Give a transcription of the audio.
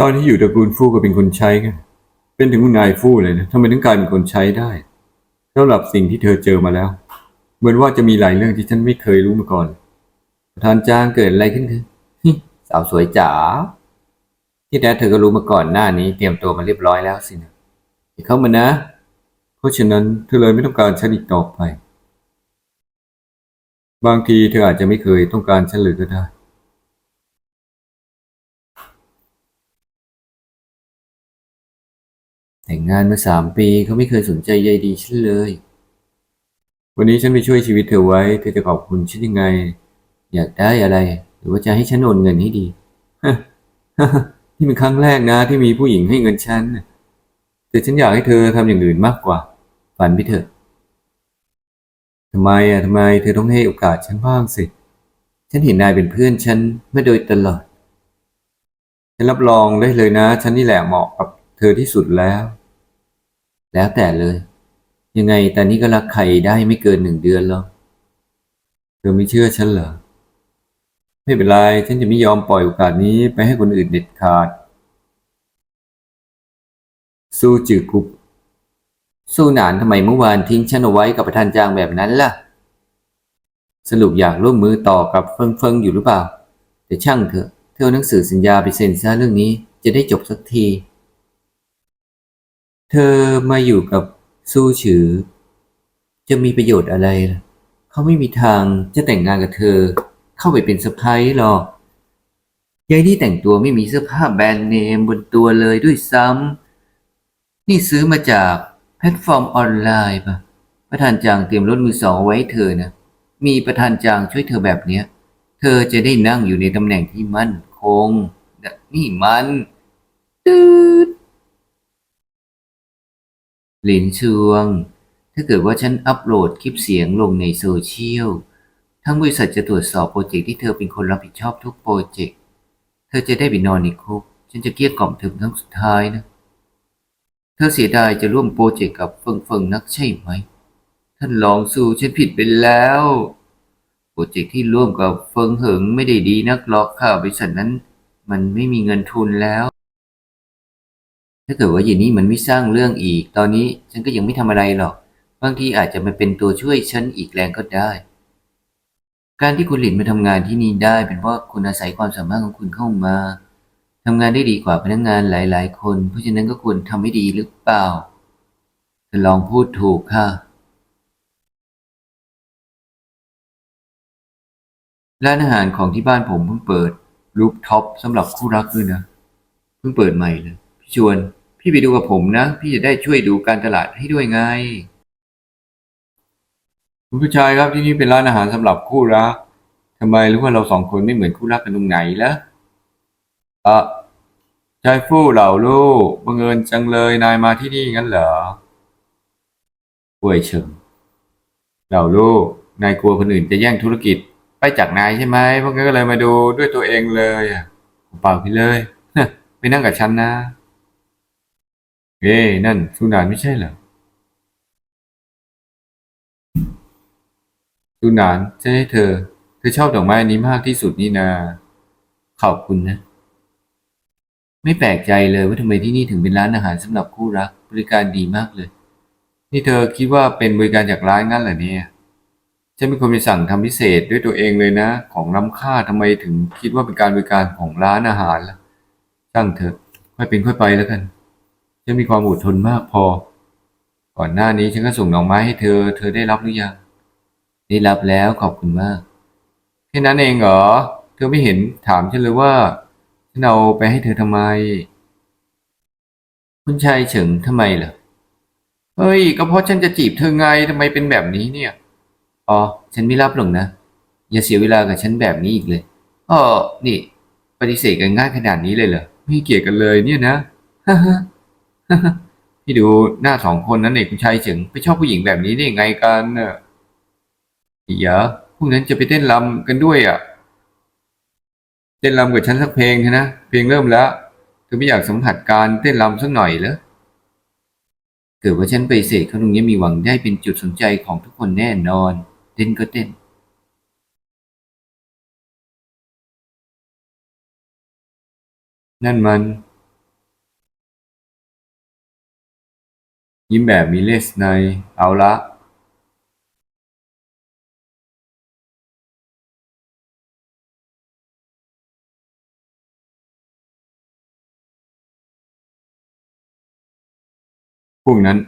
ตอนที่อยู่ตระกูลฟู่ก็เป็นคนใช้ไงเป็นถึงคุณนายฟู่เลยนะทำไมถึงกลายเป็นคนใช้ได้สำหรับสิ่งที่เธอเจอมาแล้ว เหมือนว่าจะมีหลายเรื่องที่ฉันไม่เคยรู้มาก่อนประธานจ้างเกิดอะไรขึ้นคะฮิสาวสวยจ๋าที่แท้เธอก็รู้มาก่อนหน้านี้เตรียมตัวมาเรียบร้อยแล้วสินะอย่าเข้ามานะ เพราะฉะนั้นเธอเลยไม่ต้องการฉันอีกต่อไป บางทีเธออาจจะไม่เคยต้องการฉันเลยก็ได้ แต่งงานมาสามปีเขาไม่เคยสนใจใยดีฉันเลย วันนี้ฉันไปช่วยชีวิตเธอไว้ เธอจะขอบคุณฉันยังไง อยากได้อะไร หรือว่าจะให้ฉันโอนเงินให้ดีฮะนี่เป็นครั้งแรกนะที่มีผู้หญิงให้เงินฉันแต่ฉันอยากให้เธอทำอย่างอื่นมากกว่า ฝันไปเถอะทำไมอะทำไมเธอต้องให้โอกาสฉันบ้างสิ ฉันเห็นนายเป็นเพื่อนฉันมาโดยตลอด ฉันรับรองได้เลยนะ ฉันนี่แหละเหมาะกับเธอที่สุดแล้ว แล้วแต่เลย ยังไงตอนนี้ก็รักใครได้ไม่เกินหนึ่งเดือนหรอกเธอไม่เชื่อฉันเหรอ ไม่เป็นไร ฉันจะไม่ยอมปล่อยโอกาสนี้ไปให้คนอื่นเด็ดขาด สู้จือกุบสู้หนานทำไมเมื่อวานทิ้งฉันเอาไว้กับประธานจางแบบนั้นล่ะ สรุปอยากร่วมมือต่อกับเฟิงเฟิงอยู่หรือเปล่า แต่ช่างเถอะ เธอเอาหนังสือสัญญาไปเซ็นซะเรื่องนี้จะได้จบสักที เธอมาอยู่กับสู้ฉือ จะมีประโยชน์อะไรล่ะเขาไม่มีทางจะแต่งงานกับเธอ เข้าไปเป็นสะพ้ายหรอกยายที่แต่งตัวไม่มีเสื้อผ้าแบรนด์เนมบนตัวเลยด้วยซ้ำนี่ซื้อมาจากแพลตฟอร์มออนไลน์ปะประธานจางเตรียมรถมือสองไว้เธอนะมีประธานจางช่วยเธอแบบเนี้ย เธอจะได้นั่งอยู่ในตำแหน่งที่มั่นคงนี่มันตืด หลินชวง ถ้าเกิดว่าฉันอัปโหลดคลิปเสียงลงในโซเชียล ทั้งบริษัทจะตรวจสอบโปรเจกต์ที่เธอเป็นคนรับผิดชอบทุกโปรเจกต์ เธอจะได้ไปนอนในคุก ฉันจะเกลี้ยกล่อมเธอเป็นครั้งสุดท้ายนะ เธอเสียดายจะร่วมโปรเจกต์กับเฟิงเฟิงนักใช่ไหม ท่านลองสู้ฉันผิดไปแล้ว โปรเจกต์ที่ร่วมกับเฟิงเหิงไม่ได้ดีนักหรอกค่ะบริษัทนั้น มันไม่มีเงินทุนแล้ว ถ้าเกิดว่าอย่างนี้มันไม่สร้างเรื่องอีก ตอนนี้ฉันก็ยังไม่ทำอะไรหรอก บางทีอาจจะมาเป็นตัวช่วยฉันอีกแรงก็ได้ การที่คุณหลินมาทำงานที่นี่ได้ เป็นเพราะคุณอาศัยความสามารถของคุณเข้ามาทำงานได้ดีกว่าพนักงานหลาย ๆ คน เพราะฉะนั้นก็ควรทำให้ดีหรือเปล่าเธอลองพูดถูกค่ะร้านอาหารของที่บ้านผมเพิ่งเปิดรูปท็อปสำหรับคู่รักด้วยนะ เพิ่งเปิดใหม่เลยพี่ชวน พี่ไปดูกับผมนะ พี่จะได้ช่วยดูการตลาดให้ด้วยไง คุณผู้ชายครับที่นี่เป็นร้านอาหารสำหรับคู่รักทำไมรือว่าเราสองคนไม่เหมือนคู่รักกันตรงไหนละเออชายฟู่เหล่าลูกบังเอิญจังเลยนายมาที่นี่งั้นเหรอป่วยเฉิงเหล่าลูกนายกลัวคนอื่นจะแย่งธุรกิจไปจากนายใช่ไหมพวกงั้นก็เลยมาดูด้วยตัวเองเลยอะเปล่าพี่เลยไปนั่งกับฉันนะ เอ้นั่นสุนานไม่ใช่เหรอสุนานใช่ให้เธอ เธอชอบดอกไม้นี้มากที่สุดนี่นา ขอบคุณนะ ไม่แปลกใจเลยว่าทำไมที่นี่ถึงเป็นร้านอาหารสำหรับคู่รัก บริการดีมากเลย นี่เธอคิดว่าเป็นบริการจากร้านงั้นเหรอเนี่ยฉันเป็นคนไปสั่งทำพิเศษด้วยตัวเองเลยนะ ของล้ำค่าทำไมถึงคิดว่าเป็นการบริการของร้านอาหารล่ะช่างเถอะค่อยเป็นค่อยไปแล้วกัน ฉันมีความอดทนมากพอ ก่อนหน้านี้ฉันก็ส่งดอกไม้ให้เธอ เธอได้รับหรือยัง ได้รับแล้วขอบคุณมาก แค่นั้นเองเหรอ เธอไม่เห็นถามฉันเลยว่าฉันเอาไปให้เธอทำไม คุณชายเฉิงทำไมเหรอ เฮ้ย ก็เพราะฉันจะจีบเธอไงทำไมเป็นแบบนี้เนี่ย อ๋อ ฉันไม่รับหรอกนะ อย่าเสียเวลากับฉันแบบนี้อีกเลยอ๋อนี่ ปฏิเสธกันง่ายขนาดนี้เลยเหรอ ไม่เกลียดกันเลยเนี่ยนะฮ่าฮ พี่ดูหน้าสองคนนั้นเองคุณชายเฉิงไปชอบผู้หญิงแบบนี้ได้ยังไงกันเน่ะอีเหรอพวกนั้นจะไปเต้นรำกันด้วยอะ เต้นรำกับฉันสักเพลงเถอะนะ เพลงเริ่มแล้วเธอไม่อยากสัมผัสการเต้นรำสักหน่อยเหรอเกิดว่าฉันไปเสกเขาตรงนี้มีหวังได้เป็นจุดสนใจของทุกคนแน่นอน เต้นก็เต้นนั่นมัน ยิ้มแบบมีเลสใน เอาละพวกนั้น